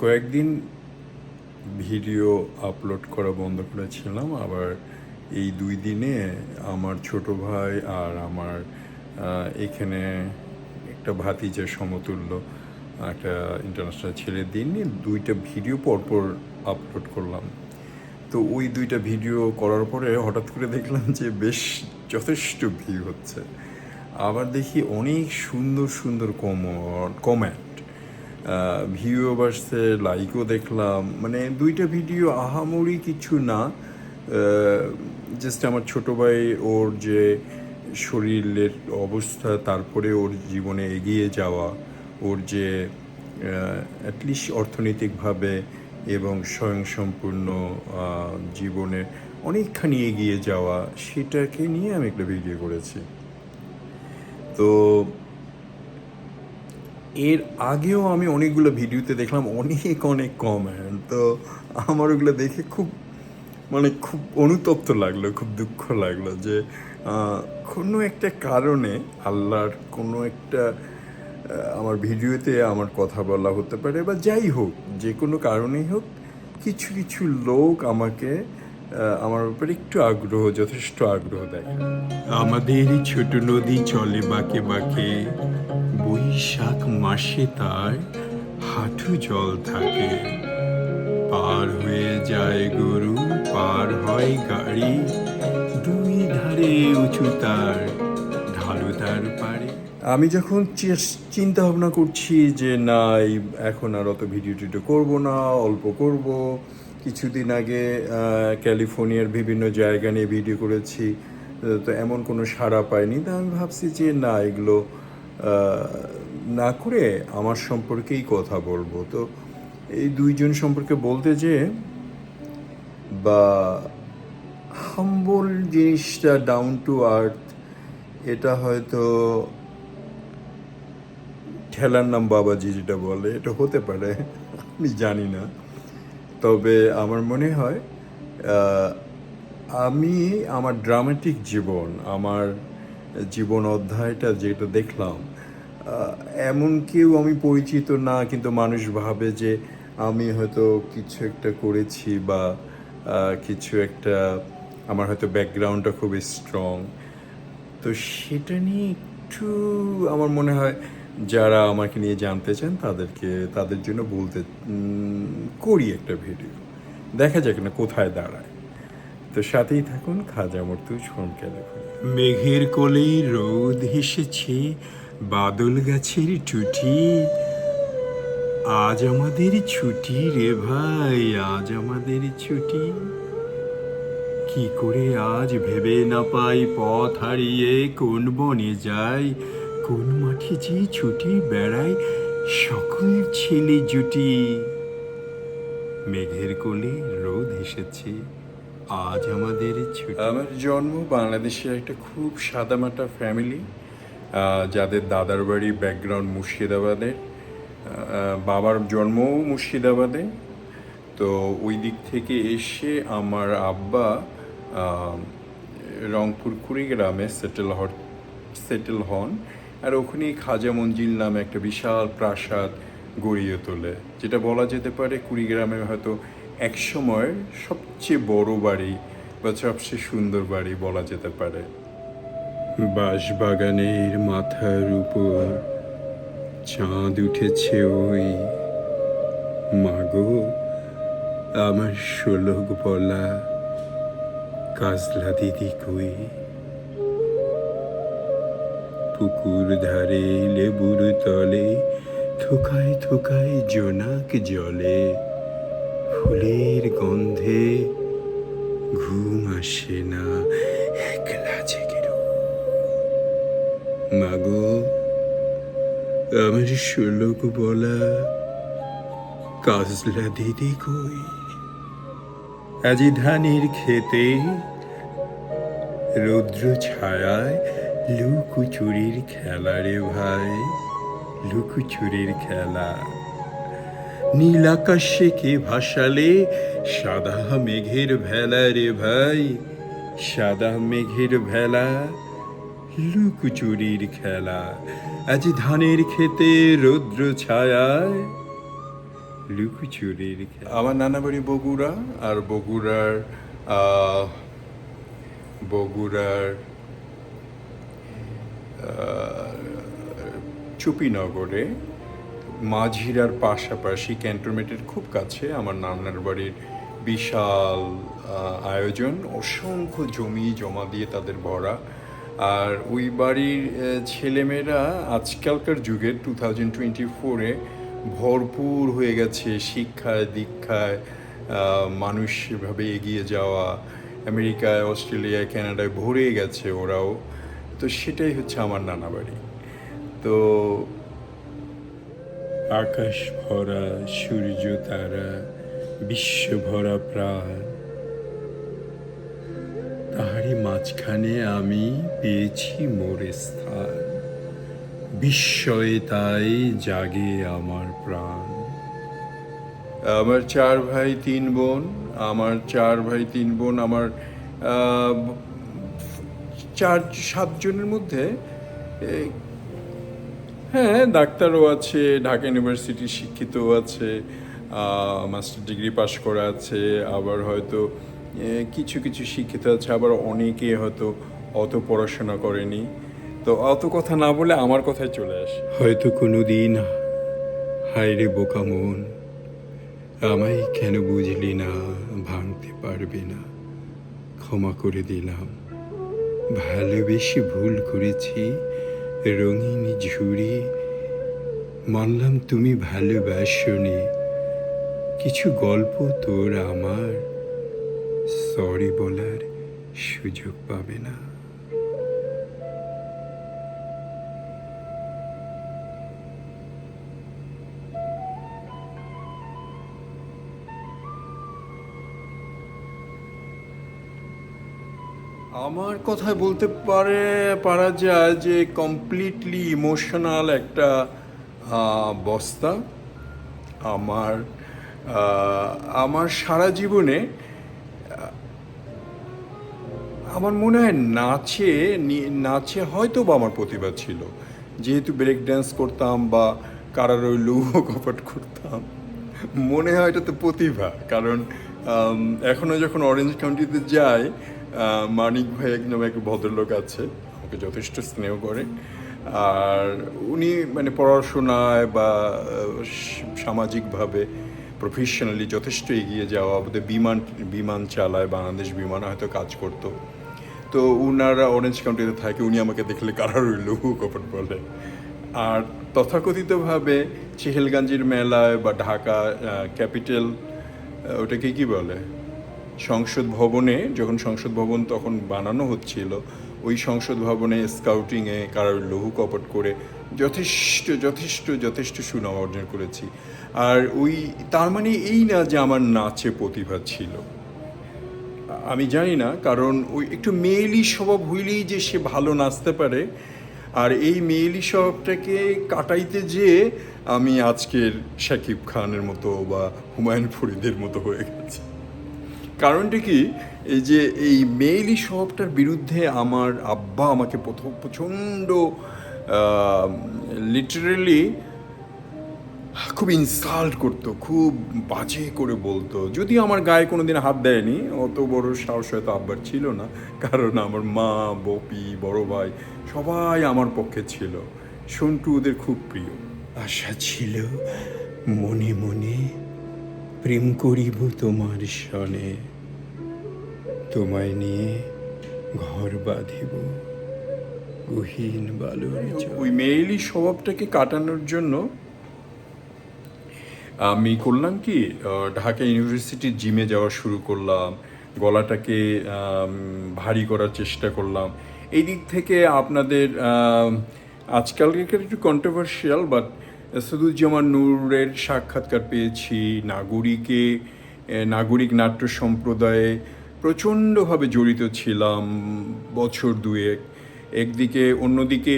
কয়েকদিন video upload করা বন্ধ করেছিলাম, আবার এই দুই দিনে আমার ছোট ভাই আর আমার এখানে একটা ভাতিজা সমতুল্য, একটা ইন্টারন্যাশনাল ছেলের দিন নিয়ে দুইটা ভিডিও পরপর আপলোড করলাম। তো ওই দুইটা ভিডিও করার পরে হঠাৎ করে দেখলাম যে বেশ যথেষ্ট ভিউ হচ্ছে। আবার দেখি অনেক সুন্দর সুন্দর কম কমেন্ট ভিউ বাড়ছে লাইকও দেখলাম। মানে দুইটা ভিডিও আহামরি কিছু না। জাস্ট আমার ছোটো ভাই ওর যে শরীরের অবস্থা, তারপরে ওর জীবনে এগিয়ে যাওয়া, ওর যে অ্যাটলিস্ট অর্থনৈতিকভাবে এবং স্বয়ংসম্পূর্ণ জীবনে অনেকখানি এগিয়ে যাওয়া, সেটাকে নিয়ে আমি একটা ভিডিও করেছি। তো এর আগেও আমি অনেকগুলো ভিডিওতে দেখলাম অনেক অনেক কমেন্ট তো আমার ওগুলো দেখে খুব মানে খুব অনুতপ্ত লাগল, খুব দুঃখ লাগল যে কোনো একটা কারণে আল্লাহর কোনো একটা আমার ভিডিওতে আমার কথা বলা হতে পারে বা যাই হোক, যে কোনো কারণেই হোক, কিছু কিছু লোক আমাকে আমার ব্যাপারে একটু আগ্রহ যথেষ্ট আগ্রহ দেয়। আমাদের ছোট নদী চলে বাঁকে বাঁকে বৈশাখ মাসে তার হাঁটু জল থাকে। পার হয়ে যায় গরু পার হয় গাড়ি দুই ধারে উঁচু তার ঢালু তার পারে আমি যখন চিন্তা ভাবনা করছি যে না এখন আর অত ভিডিও টিডিও করব না অল্প করব কিছুদিন আগে ক্যালিফোর্নিয়ার বিভিন্ন জায়গা নিয়ে ভিডিও করেছি, তো এমন কোনো সাড়া পাইনি। তা আমি ভাবছি যে না, এগুলো না করে আমার সম্পর্কেই কথা বলব। তো এই দুইজন সম্পর্কে বলতে যে, বা হাম্বল জিনিসটা ডাউন টু আর্থ এটা হয়তো ঠেলার নাম বাবাজি যেটা বলে, এটা হতে পারে, আমি জানি না। তবে আমার মনে হয় আমি আমার ড্রামাটিক জীবন, আমার জীবন অধ্যায়টা যেটা দেখলাম এমন কেউ আমি পরিচিত না, কিন্তু মানুষ ভাবে যে আমি হয়তো কিছু একটা করেছি বা কিছু একটা, আমার হয়তো ব্যাকগ্রাউন্ডটা খুব স্ট্রং তো সেটা নিয়ে একটু আমার মনে হয় যারা আমাকে নিয়ে জানতে চান, তাদেরকে, তাদের জন্য বলতে করি একটা ভিডিও। দেখা যাক না কোথায় দাঁড়ায়। তো সাথেই থাকুন, খাজা মর্তু ছমকে দেখুন মেঘের কোলে রোদ হেসেছে, বাদল গাছের টুটি। আজ আমাদের ছুটি রে ভাই, আজ আমাদের ছুটি। কি করে আজ ভেবে না পাই, পথ হারিয়ে কোন বনে যাই। কোন মাঠে যে ছুটি বেড়ায়, সকল ছেলে জুটি। মেঘের কোলে রোদ এসেছে, আজ আমাদের আমার জন্ম বাংলাদেশের একটা খুব সাদামাটা ফ্যামিলি যাদের দাদার বাড়ি ব্যাকগ্রাউন্ড মুর্শিদাবাদের বাবার জন্মও মুর্শিদাবাদে। তো ওই দিক থেকে এসে আমার আব্বা রংপুর কুড়িগ্রামে সেটেল হন সেটেল হন। আর ওখানেই খাজা মঞ্জিল নামে একটা বিশাল প্রাসাদ গড়িয়ে তোলে, যেটা বলা যেতে পারে কুড়িগ্রামে হয়তো এক সময়ের সবচেয়ে বড় বাড়ি বা সবচেয়ে সুন্দর বাড়ি বলা যেতে পারে। বাঁশবাগানের মাথার উপর চাঁদ উঠেছে ওই। মাগো, আমার শোলক বলা কাজলা দিদি কই? পুকুর ধারে লেবুর তলে, থোকায় থোকায় জোনাক জলে ফুলের গন্ধে ঘুম আসে না, একলা জেগে। মাগো, আমার শোলক বলা কাজলা দিদি কই আজি ধানের খেতে রৌদ্র ছায়ায় লুকুচুরির খেলা রে ভাই, লুকুচুরির খেলা। নীল আকাশে কে ভাসালে? সাদা মেঘের ভেলা রে ভাই, সাদা মেঘের ভেলা, লুকুচুরির খেলা। আজ ধানের খেতে রৌদ্র ছায়ায় লুকোচুরির আমার নানা বাড়ি বগুড়া, আর বগুড়ার বগুড়ার চুপিনগরে মাঝিরার পাশাপাশি ক্যান্টনমেন্টের খুব কাছে আমার নানার বাড়ির বিশাল আয়োজন অসংখ্য জমি জমা দিয়ে তাদের ভরা। আর ওই বাড়ির ছেলেমেয়েরা আজকালকার যুগে টু থাউজেন্ড টোয়েন্টি ফোরে ভরপুর হয়ে গেছে শিক্ষায় দীক্ষায় আহ, মানুষ এভাবে এগিয়ে যাওয়া। আমেরিকায় অস্ট্রেলিয়ায় কানাডায় ভরে গেছে ওরাও। তো সেটাই হচ্ছে আমার নানা বাড়ি। তো আকাশ ভরা, সূর্য তারা, বিশ্ব ভরা প্রাণ। তাহারই মাঝখানে আমি পেয়েছি মোর স্থান। বিস্ময়ে তাই জাগে আমার প্রাণ। আমার চার ভাই, তিন বোন। আমার চার ভাই, তিন বোন, আমার চার, সাতজনের মধ্যে হ্যাঁ ডাক্তারও আছে, ঢাকা ইউনিভার্সিটি শিক্ষিতও আছে মাস্টার ডিগ্রি পাশ করা আছে, আবার হয়তো কিছু কিছু শিক্ষিত আছে, আবার অনেকে হয়তো অত পড়াশোনা করেনি। তো অত কথা না বলে আমার কথায় চলে আসে। হয়তো কোনো দিন হায়রে বোকা মন, আমায় কেন বুঝলি না, ভাঙতে পারবে না, ক্ষমা করে দিলাম। ভালোবেসে ভুল করেছি, রঙিন ঝুড়ি। মানলাম তুমি ভালোবাসনি। কিছু গল্প তোর আমার সরি বলার সুযোগ পাবে না। আমার কথায় বলতে পারে পারা যায় যে কমপ্লিটলি ইমোশনাল একটা বস্তা। আমার আমার সারা জীবনে আমার মনে হয় নাচে নাচে হয়তো বা আমার প্রতিভা ছিল। যেহেতু ব্রেক ড্যান্স করতাম বা কারার ওই লৌহ কপাট করতাম মনে হয় এটা তো প্রতিভা। কারণ এখনও যখন অরেঞ্জ কাউন্টিতে আহ, মানিক ভাই একদম এক ভদ্রলোক আছে, আমাকে যথেষ্ট স্নেহ করে। আর উনি মানে পড়াশোনায় বা সামাজিকভাবে প্রফেশনালি যথেষ্ট এগিয়ে যাওয়া বোধহয় বিমান বিমান চালায়, বাংলাদেশ বিমান হয়তো কাজ করতো। তো উনারা অরেঞ্জ কাউন্টিতে থাকে, উনি আমাকে দেখলে কারা রইল কপট বলে। আর তথাকথিতভাবে চেহেলগাঞ্জির মেলায় বা ঢাকা ক্যাপিটাল ওটাকে কি বলে? সংসদ ভবনে, যখন সংসদ ভবন তখন বানানো হচ্ছিল, ওই সংসদ ভবনে স্কাউটিংয়ে কারোর লঘু কপট করে যথেষ্ট যথেষ্ট যথেষ্ট সুনাম অর্জন করেছি। আর ওই, তার মানে এই না যে আমার নাচে প্রতিভা ছিল। আমি জানি না, কারণ ওই একটু মেয়েলি স্বভাব হইলেই যে সে ভালো নাচতে পারে। আর এই মেয়েলি স্বভাবটাকে কাটাইতে যেয়ে আমি আজকের শাকিব খানের মতো বা হুমায়ুন ফরিদের মতো হয়ে গেছি। কারণটা কি? এই যে এই মেয়েলি স্বভাবটার বিরুদ্ধে আমার আব্বা আমাকে প্রথম প্রচণ্ড লিটারেলি খুব ইনসাল্ট করতো, খুব বাজে করে বলতো। যদিও আমার গায়ে কোনো দিন হাত দেয়নি, অত বড় সাহস হয়তো আব্বার ছিল না, কারণ আমার মা, বপি, বড় ভাই সবাই আমার পক্ষে ছিল। সন্টু ওদের খুব প্রিয়। আশা ছিল মনে মনে প্রেম করিব তোমার সনে তোমায় নিয়ে ঘর বাঁধিব। গহীন বালুর ওই মেয়েলি স্বভাবটাকে কাটানোর জন্য আমি করলাম কি ঢাকা ইউনিভার্সিটির জিমে যাওয়া শুরু করলাম গলাটাকে ভারী করার চেষ্টা করলাম। এই দিক থেকে আপনাদের আজকালকার একটু কন্ট্রোভার্সিয়াল বাট সদুজ্জামান নূরের সাক্ষাৎকার পেয়েছি নাগরিকে নাগরিক নাট্য সম্প্রদায়ে। প্রচণ্ডভাবে জড়িত ছিলাম বছর দুয়েক। একদিকে, অন্যদিকে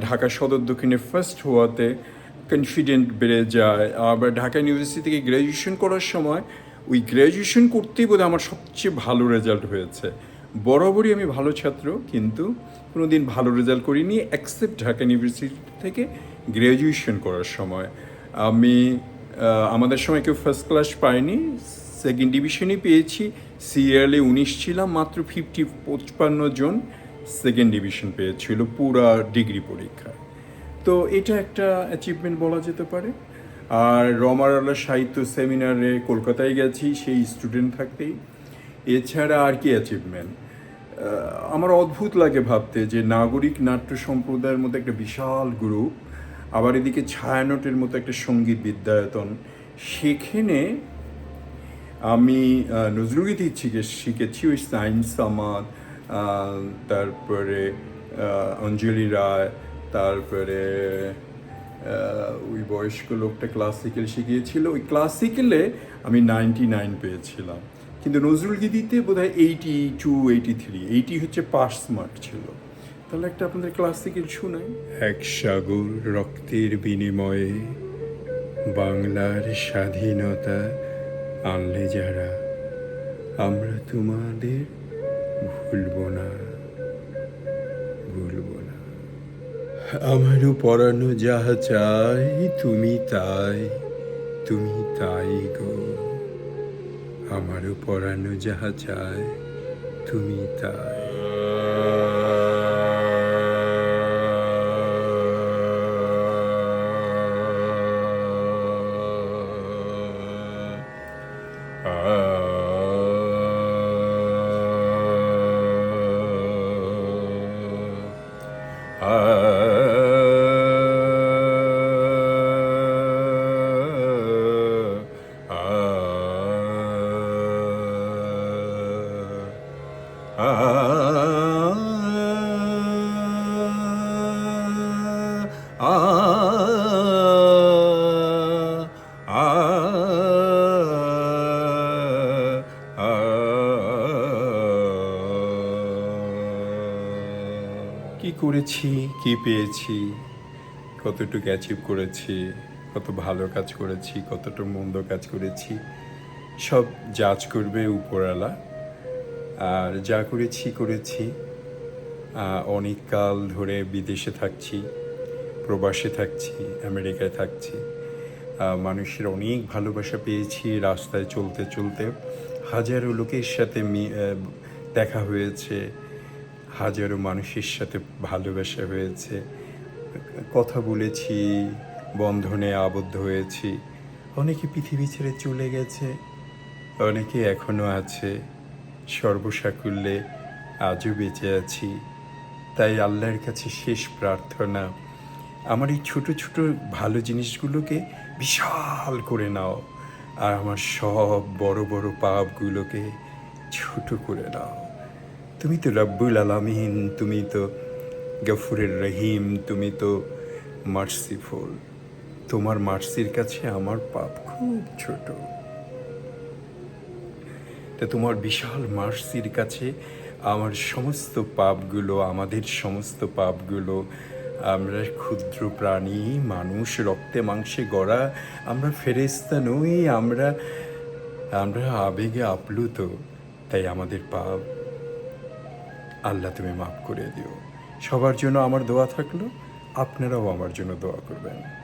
ঢাকা সদর দক্ষিণে ফার্স্ট হওয়াতে কনফিডেন্ট বেড়ে যায়। আবার ঢাকা ইউনিভার্সিটি থেকে গ্র্যাজুয়েশন করার সময়, ওই গ্র্যাজুয়েশন করতেই বোধহয় আমার সবচেয়ে ভালো রেজাল্ট হয়েছে। বরাবরই আমি ভালো ছাত্র, কিন্তু কোনো দিন ভালো রেজাল্ট করিনি অ্যাকসেপ্ট ঢাকা ইউনিভার্সিটি থেকে গ্র্যাজুয়েশন করার সময়। আমি আমাদের সময় কেউ ফার্স্ট ক্লাস পাইনি সেকেন্ড ডিভিশনই পেয়েছি সিরিয়ালে উনিশ ছিলাম, মাত্র ফিফটি পঁচপান্ন জন সেকেন্ড ডিভিশন পেয়েছিল পুরা ডিগ্রি পরীক্ষায়। তো এটা একটা অ্যাচিভমেন্ট বলা যেতে পারে। আর রমারালা সাহিত্য সেমিনারে কলকাতায় গেছি, সেই স্টুডেন্ট থাকতেই। এছাড়া আর কি অ্যাচিভমেন্ট আমার অদ্ভুত লাগে ভাবতে যে নাগরিক নাট্য সম্প্রদায়ের মধ্যে একটা বিশাল গ্রুপ আবার এদিকে ছায়ানটের মতো একটা সংগীত বিদ্যায়তন। সেখানে আমি নজরুলগীতি শিখে, শিখেছি ওই সায়েন্স আমার তারপরে অঞ্জলি রায়, তারপরে ওই বয়স্ক লোকটা ক্লাসিক্যাল শিখিয়েছিল। ওই ক্লাসিক্যালে আমি নাইনটি নাইন পেয়েছিলাম। কিন্তু নজরুল গীতিতে বোধ হয় eighty two eighty three eighty হচ্ছে পাস মার্ক ছিল। তাহলে একটা আপনাদের ক্লাসিক্যাল শুনাই। এক সাগর রক্তের বিনিময়ে বাংলার স্বাধীনতা আনলে যারা, আমরা তোমাদের ভুলব না ভুলব না। আমারও পরানো যাহা চাই, তুমি তাই তুমি তাই গো। আমারও পরানো যাহা চায় তুমি তাই। করেছি? কি পেয়েছি? কতটুকু অ্যাচিভ করেছি? কত ভালো কাজ করেছি? কতটা মন্দ কাজ করেছি? সব জাজ করবে উপরওয়ালা। আর যা করেছি করেছি। অনেক কাল ধরে বিদেশে থাকছি, প্রবাসে থাকছি, আমেরিকায় থাকছি। মানুষের অনেক ভালোবাসা পেয়েছি রাস্তায় চলতে চলতে। হাজারো লোকের সাথে দেখা হয়েছে। হাজারো মানুষের সাথে ভালোবাসা হয়েছে, কথা বলেছি, বন্ধনে আবদ্ধ হয়েছি। অনেকে পৃথিবী ছেড়ে চলে গেছে, অনেকে এখনও আছে। সর্বসাকুল্যে আজও বেঁচে আছি। তাই আল্লাহর কাছে শেষ প্রার্থনা, আমার এই ছোট ছোট ভালো জিনিসগুলোকে বিশাল করে নাও আর আমার সব বড় বড় পাপগুলোকে ছোট করে নাও। তুমি তো রব্বুল আলামিন তুমি তো গফুরের রহিম তুমি তো মার্সিফুল। তোমার মার্সির কাছে আমার পাপ খুব ছোট। তা তোমার বিশাল মার্সির কাছে আমার সমস্ত পাপগুলো, আমাদের সমস্ত পাপগুলো, আমরা ক্ষুদ্র প্রাণী, মানুষ, রক্তে মাংসে গড়া, আমরা ফেরেস্তা নই, আমরা আমরা আবেগে আপ্লুত, তাই আমাদের পাপ আল্লাহ তুমি মাফ করে দিও। সবার জন্য আমার দোয়া থাকল, আপনারাও আমার জন্য দোয়া করবেন।